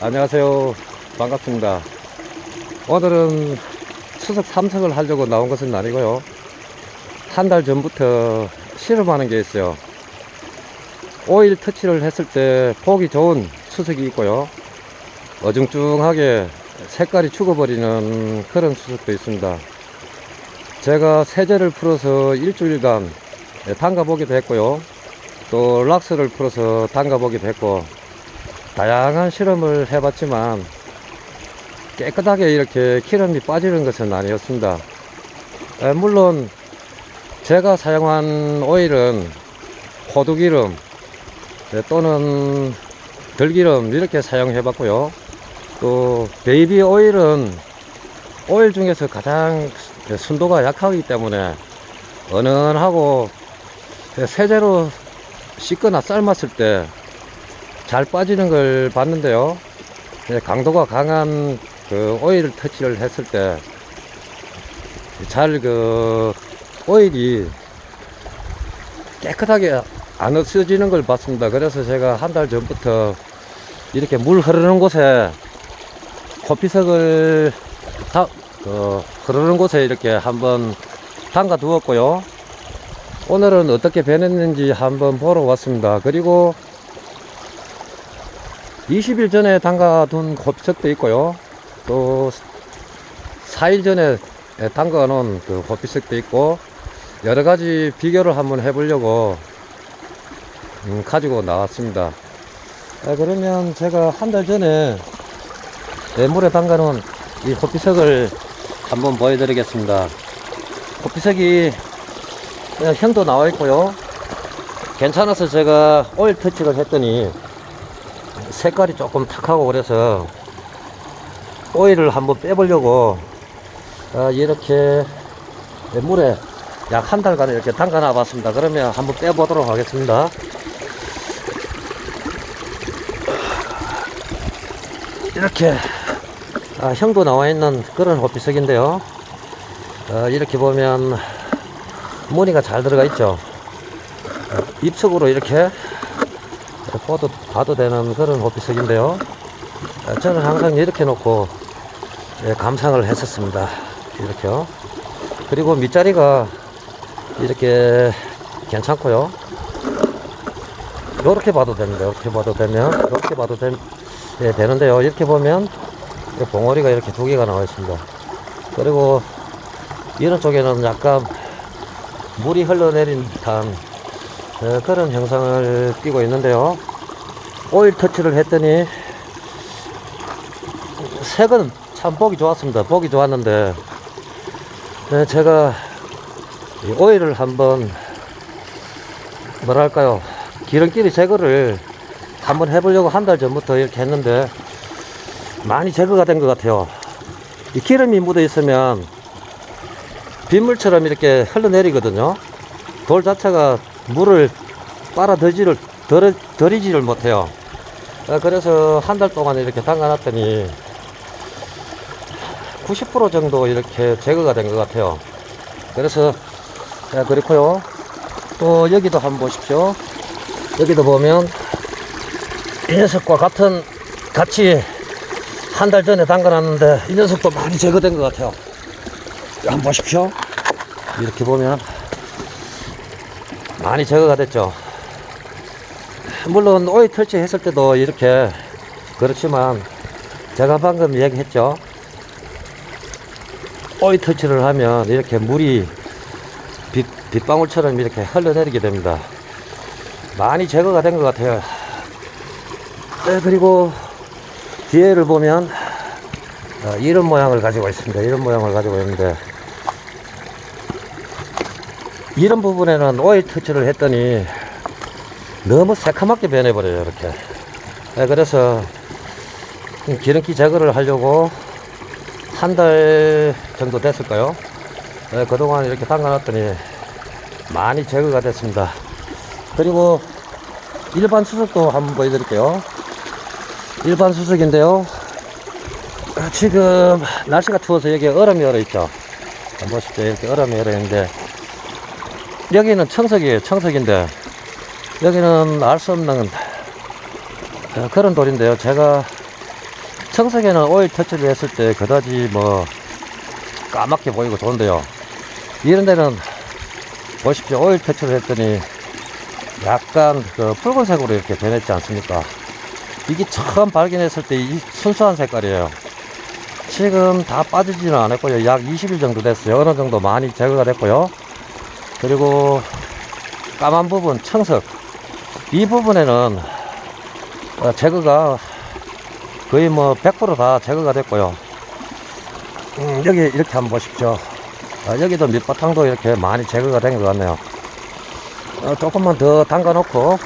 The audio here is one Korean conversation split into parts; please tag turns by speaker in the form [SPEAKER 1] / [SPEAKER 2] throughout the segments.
[SPEAKER 1] 안녕하세요. 반갑습니다. 오늘은 추석 참석을 하려고 나온 것은 아니고요. 한 달 전부터 실험하는 게 있어요. 오일 터치를 했을 때 보기 좋은 수석이 있고요. 어중중하게 색깔이 죽어버리는 그런 수석도 있습니다. 제가 세제를 풀어서 일주일간 담가보기도 했고요. 또 락스를 풀어서 담가보기도 했고 다양한 실험을 해봤지만 깨끗하게 이렇게 기름이 빠지는 것은 아니었습니다. 에, 물론 제가 사용한 오일은 호두기름 에, 또는 들기름 이렇게 사용해 봤고요. 또 베이비 오일은 오일 중에서 가장 순도가 약하기 때문에 은은하고 세제로 씻거나 삶았을 때 잘 빠지는 걸 봤는데요. 네, 강도가 강한 그 오일 터치를 했을 때 잘 그 오일이 깨끗하게 안 없어지는 걸 봤습니다. 그래서 제가 한 달 전부터 이렇게 물 흐르는 곳에 코피석을 다, 어, 흐르는 곳에 이렇게 한번 담가 두었고요. 오늘은 어떻게 변했는지 한번 보러 왔습니다. 그리고 20일 전에 담가둔 호피석도 있고요. 또 4일 전에 담가 놓은 그 호피석도 있고 여러 가지 비교를 한번 해보려고 음, 가지고 나왔습니다. 아, 그러면 제가 한 달 전에 네, 물에 담가 놓은 이 호피석을 한번 보여드리겠습니다. 호피석이 형도 나와 있고요. 괜찮아서 제가 오일 터치를 했더니 색깔이 조금 탁하고 그래서 오일을 한번 빼보려고 아, 이렇게 물에 약 한 달간 이렇게 담가 놔 봤습니다. 그러면 한번 빼보도록 하겠습니다. 이렇게 아, 형도 나와 있는 그런 호피석인데요. 아, 이렇게 보면 무늬가 잘 들어가 있죠. 아, 입속으로 이렇게 봐도, 봐도 되는 그런 호피석인데요. 아, 저는 항상 이렇게 놓고 예, 감상을 했었습니다. 이렇게요. 그리고 밑자리가 이렇게 괜찮고요. 이렇게 봐도 됩니다. 이렇게 봐도 되면 이렇게 봐도 되, 예, 되는데요. 이렇게 보면 이 봉오리가 이렇게 두 개가 나와 있습니다. 그리고 이런 쪽에는 약간 물이 흘러내린 듯한 어, 그런 형상을 띠고 있는데요. 오일 터치를 했더니 색은 참 보기 좋았습니다. 보기 좋았는데 네, 제가 이 오일을 한번 뭐랄까요 기름끼리 제거를 한번 해보려고 한 달 전부터 이렇게 했는데 많이 제거가 된 것 같아요. 이 기름이 묻어 있으면 빗물처럼 이렇게 흘러내리거든요. 돌 자체가 물을 빨아들지를 덜, 덜이지를 못해요. 아, 그래서 한 달 동안 이렇게 담가놨더니 90% 정도 이렇게 제거가 된 것 같아요. 그래서 자, 그렇고요. 또 여기도 한번 보십시오. 여기도 보면 이 녀석과 같은 같이 한 달 전에 담가놨는데 이 녀석도 많이 제거된 것 같아요. 한번 보십시오. 이렇게 보면 많이 제거가 됐죠. 물론 오일 설치 했을 때도 이렇게 그렇지만 제가 방금 얘기했죠. 오일 터치를 하면 이렇게 물이 빗, 빗방울처럼 이렇게 흘러내리게 됩니다. 많이 제거가 된 것 같아요. 네, 그리고 뒤에를 보면 어, 이런 모양을 가지고 있습니다. 이런 모양을 가지고 있는데 이런 부분에는 오일 터치를 했더니 너무 새카맣게 변해버려요. 이렇게. 네, 그래서 기름기 제거를 하려고 한 달 정도 됐을까요? 네, 그동안 이렇게 담가놨더니 많이 제거가 됐습니다. 그리고 일반 수석도 한번 보여드릴게요. 일반 수석인데요. 아, 지금 날씨가 추워서 여기 얼음이 얼어 있죠. 보십시오. 이렇게 얼음이 얼어 있는데 여기는 청석이에요. 청석인데 여기는 알 수 없는 어, 그런 돌인데요. 제가 청석에는 오일 터치를 했을 때 그다지 뭐 까맣게 보이고 좋은데요. 이런 데는 보십시오. 오일 터치를 했더니 약간 그 붉은색으로 이렇게 변했지 않습니까? 이게 처음 발견했을 때 이 순수한 색깔이에요. 지금 다 빠지지는 않았고요. 약 20일 정도 됐어요. 어느 정도 많이 제거가 됐고요. 그리고 까만 부분, 청석. 이 부분에는 어, 제거가 거의 뭐 100%다 제거가 됐고요. 음, 여기 이렇게 한번 보십시오. 어, 여기도 밑바탕도 이렇게 많이 제거가 된 것 같네요. 어, 조금만 더 담가 놓고,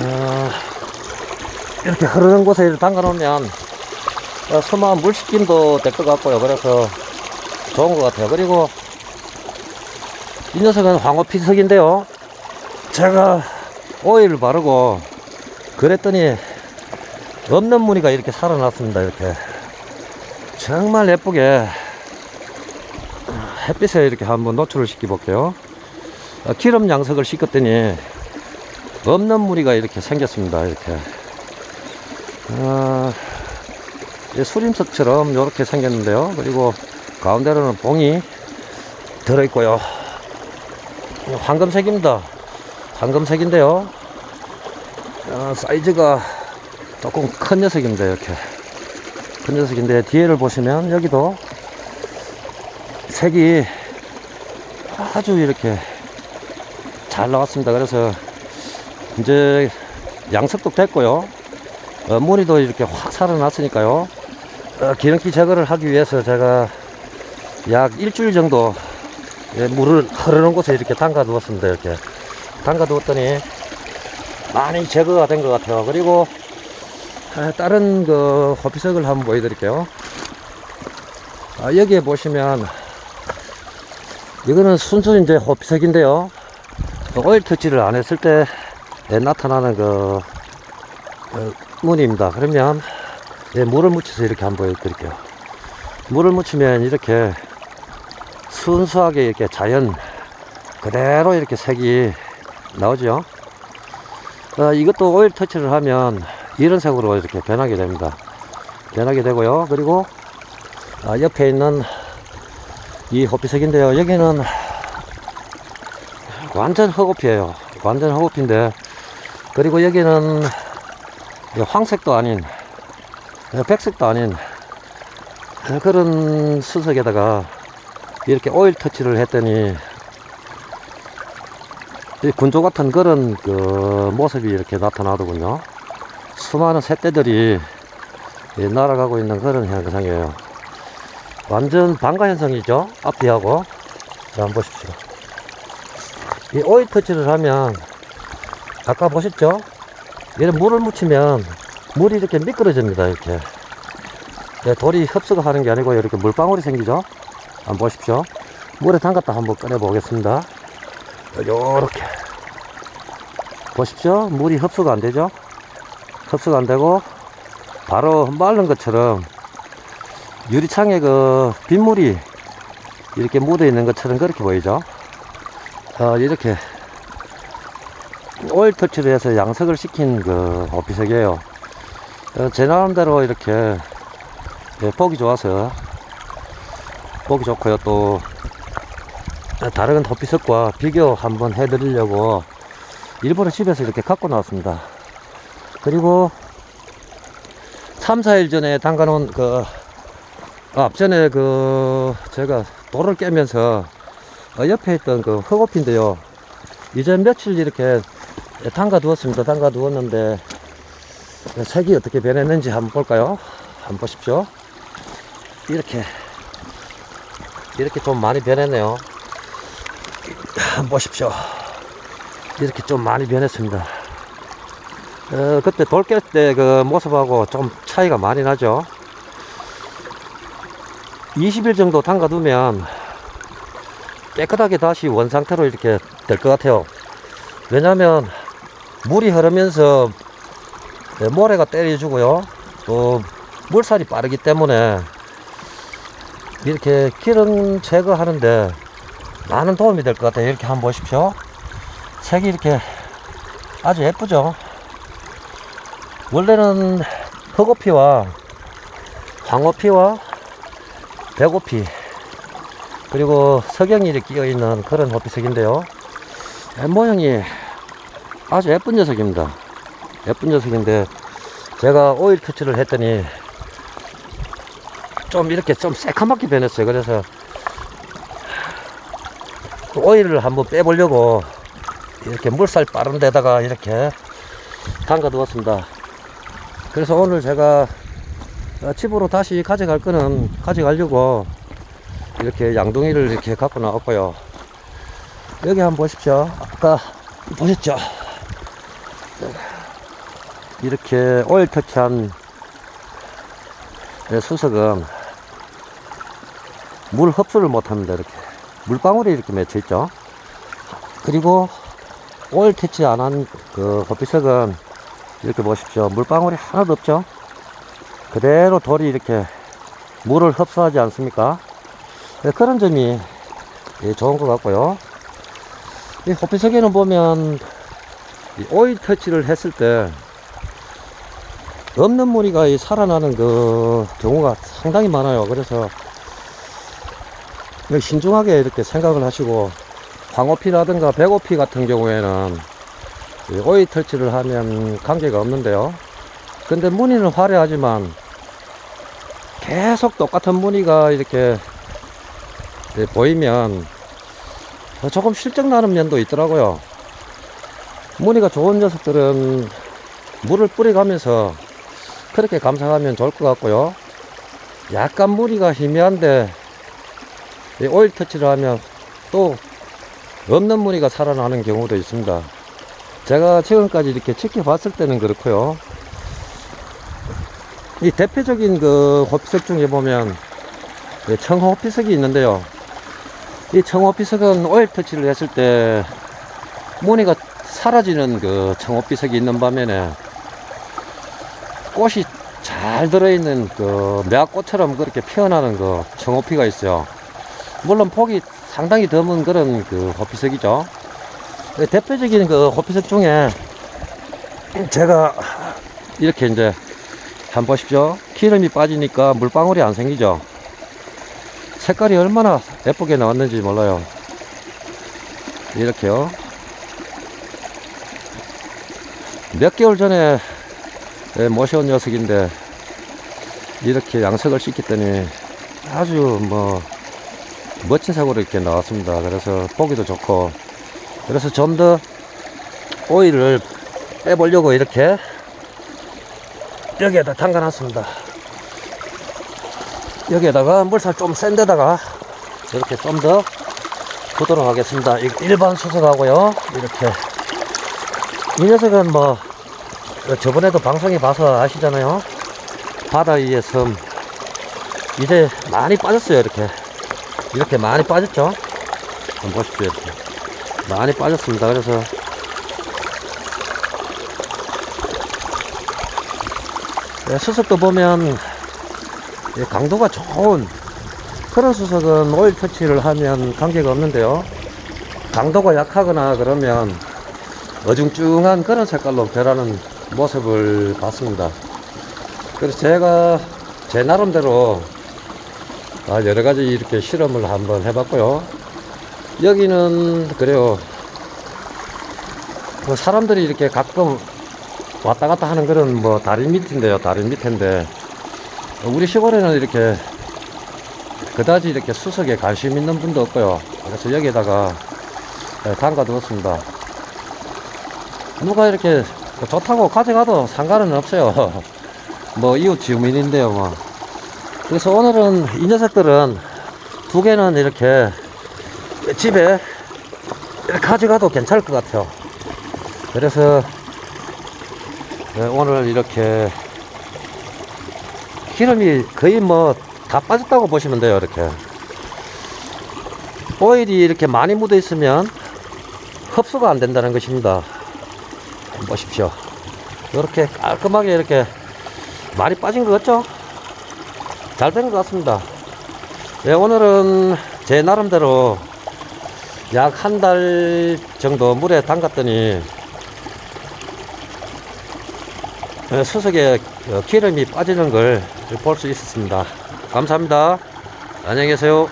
[SPEAKER 1] 어, 이렇게 흐르는 곳에 담가 놓으면, 어, 수만 물식김도 될 것 같고요. 그래서 좋은 것 같아요. 그리고 이 녀석은 황호피석인데요. 제가 오일을 바르고 그랬더니 없는 무늬가 이렇게 살아났습니다. 이렇게 정말 예쁘게 햇빛에 이렇게 한번 노출을 시켜 볼게요. 어, 기름 양석을 씻었더니 없는 무늬가 이렇게 생겼습니다. 이렇게 어, 이 수림석처럼 이렇게 생겼는데요. 그리고 가운데로는 봉이 들어있고요. 황금색입니다. 황금색인데요. 어, 사이즈가 조금 큰 녀석입니다. 이렇게 큰 녀석인데 뒤에를 보시면 여기도 색이 아주 이렇게 잘 나왔습니다. 그래서 이제 양석도 됐고요. 어, 무늬도 이렇게 확 살아났으니까요. 어, 기름기 제거를 하기 위해서 제가 약 일주일 정도 예, 물을 흐르는 곳에 이렇게 담가 두었습니다. 이렇게 담가 두었더니 많이 제거가 된 것 같아요. 그리고 아, 다른 그 호피석을 한번 보여드릴게요. 아, 여기에 보시면 이거는 순수 이제 호피석인데요. 그 오일 터치를 안 했을 때 예, 나타나는 그 어, 무늬입니다. 그러면 예, 물을 묻혀서 이렇게 한번 보여드릴게요. 물을 묻히면 이렇게 순수하게 이렇게 자연 그대로 이렇게 색이 나오죠. 어, 이것도 오일 터치를 하면 이런 색으로 이렇게 변하게 됩니다. 변하게 되고요. 그리고 아, 옆에 있는 이 호피색인데요. 여기는 완전 흑호피예요. 완전 흑호피인데 그리고 여기는 황색도 아닌 백색도 아닌 그런 수석에다가 이렇게 오일 터치를 했더니 이 군조 같은 그런 그 모습이 이렇게 나타나더군요. 수많은 새떼들이 이 날아가고 있는 그런 현상이에요. 완전 방가 현상이죠. 앞뒤하고. 자, 한번 보십시오. 이 오일 터치를 하면 아까 보셨죠? 이런 물을 묻히면 물이 이렇게 미끄러집니다. 이렇게. 네, 돌이 흡수가 하는 게 아니고 이렇게 물방울이 생기죠. 한번 보십시오. 물에 담갔다 한번 꺼내 보겠습니다. 요렇게. 보십시오. 물이 흡수가 안 되죠. 흡수가 안 되고, 바로 마른 것처럼 유리창에 그 빗물이 이렇게 묻어 있는 것처럼 그렇게 보이죠. 어, 이렇게 오일 터치를 해서 양석을 시킨 그 오피색이에요. 어, 제 나름대로 이렇게 예, 보기 좋아서 보기 좋고요. 또 다른 도피석과 비교 한번 해드리려고 일부러 집에서 이렇게 갖고 나왔습니다. 그리고 3, 4일 전에 담가놓은 그 아, 앞전에 그 제가 돌을 깨면서 어, 옆에 있던 그 흑호피인데요. 이제 며칠 이렇게 담가 두었습니다. 담가 두었는데 색이 어떻게 변했는지 한번 볼까요? 한번 보십시오. 이렇게 이렇게 좀 많이 변했네요. 보십시오. 이렇게 좀 많이 변했습니다. 어, 그때 돌 깰 때 그 모습하고 좀 차이가 많이 나죠. 20일 정도 담가두면 깨끗하게 다시 원상태로 이렇게 될 것 같아요. 왜냐하면 물이 흐르면서 네, 모래가 때려주고요. 또 물살이 빠르기 때문에 이렇게 기름 제거하는데 많은 도움이 될 것 같아요. 이렇게 한번 보십시오. 색이 이렇게 아주 예쁘죠. 원래는 흑호피와 황호피와 배고피 그리고 석영일이 끼어있는 그런 호피석인데요 모양이 아주 예쁜 녀석입니다 예쁜 녀석인데 제가 오일 터치를 했더니 좀 이렇게 좀 새카맣게 변했어요 그래서 그 오일을 한번 빼보려고 이렇게 물살 빠른 데다가 이렇게 담가 두었습니다 그래서 오늘 제가 어, 집으로 다시 가져갈 거는 가져가려고 이렇게 양동이를 이렇게 갖고 나왔고요. 여기 한번 보십시오. 아까 보셨죠? 이렇게 오일 터치한 네, 수석은 물 흡수를 못합니다. 이렇게 물방울이 이렇게 맺혀 있죠. 그리고 오일 터치 안 한 그 호피석은 이렇게 보십시오. 물방울이 하나도 없죠. 그대로 돌이 이렇게 물을 흡수하지 않습니까? 네, 그런 점이 예, 좋은 것 같고요. 이 호피석에는 보면 이 오일 터치를 했을 때 없는 무늬가 이 살아나는 그 경우가 상당히 많아요. 그래서 신중하게 이렇게 생각을 하시고 황호피라든가 백호피 같은 경우에는 이 오일 터치를 하면 관계가 없는데요. 근데 무늬는 화려하지만 계속 똑같은 무늬가 이렇게 예, 보이면 조금 실증나는 면도 있더라고요. 무늬가 좋은 녀석들은 물을 뿌려가면서 그렇게 감상하면 좋을 것 같고요. 약간 무늬가 희미한데 이 오일 터치를 하면 또 없는 무늬가 살아나는 경우도 있습니다. 제가 지금까지 이렇게 지켜봤을 때는 그렇고요. 이 대표적인 그 호피석 중에 보면 그 청호피석이 있는데요. 이 청호피석은 오일 터치를 했을 때 무늬가 사라지는 그 청호피석이 있는 반면에 꽃이 잘 들어있는 그 매화꽃처럼 그렇게 피어나는 그 청호피가 있어요. 물론 폭이 상당히 드문 그런 그 호피석이죠. 네, 대표적인 그 호피석 중에 제가 이렇게 이제 한번 보십시오. 기름이 빠지니까 물방울이 안 생기죠. 색깔이 얼마나 예쁘게 나왔는지 몰라요. 이렇게요. 몇 개월 전에 예, 모셔온 녀석인데 이렇게 양석을 시켰더니 아주 뭐 멋진 색으로 이렇게 나왔습니다. 그래서 보기도 좋고 그래서 좀 더 오일을 빼보려고 이렇게 여기에다 담가 놨습니다. 여기에다가 물살 좀 센 데다가 이렇게 좀더 두도록 하겠습니다. 이 일반 수석하고요. 이렇게 이 녀석은 뭐 저번에도 방송에 봐서 아시잖아요. 바다 위의 섬 이제 많이 빠졌어요. 이렇게 이렇게 많이 빠졌죠. 한번 보십시오. 이렇게 많이 빠졌습니다. 그래서 네, 수석도 보면 예, 강도가 좋은 그런 수석은 오일 터치를 하면 관계가 없는데요. 강도가 약하거나 그러면 어중중한 그런 색깔로 변하는 모습을 봤습니다. 그래서 제가 제 나름대로 아, 여러 가지 이렇게 실험을 한번 해봤고요. 여기는 그래요. 그 사람들이 이렇게 가끔 왔다 갔다 하는 그런 뭐 다리 밑인데요. 다리 밑인데 우리 시골에는 이렇게 그다지 이렇게 수석에 관심 있는 분도 없고요. 그래서 여기에다가 예, 담가 두었습니다. 누가 이렇게 좋다고 가져가도 상관은 없어요. 뭐 이웃 주민인데요, 뭐. 그래서 오늘은 이 녀석들은 두 개는 이렇게 집에 가져가도 괜찮을 것 같아요. 그래서 네, 오늘 이렇게 기름이 거의 뭐 다 빠졌다고 보시면 돼요 이렇게. 오일이 이렇게 많이 묻어 있으면 흡수가 안 된다는 것입니다. 보십시오. 이렇게 깔끔하게 이렇게 많이 빠진 것 같죠 잘된것 같습니다 네, 오늘은 제 나름대로 약 한 달 정도 물에 담갔더니 예, 수석에 어, 기름이 빠지는 걸 볼 수 있었습니다. 감사합니다. 안녕히 계세요.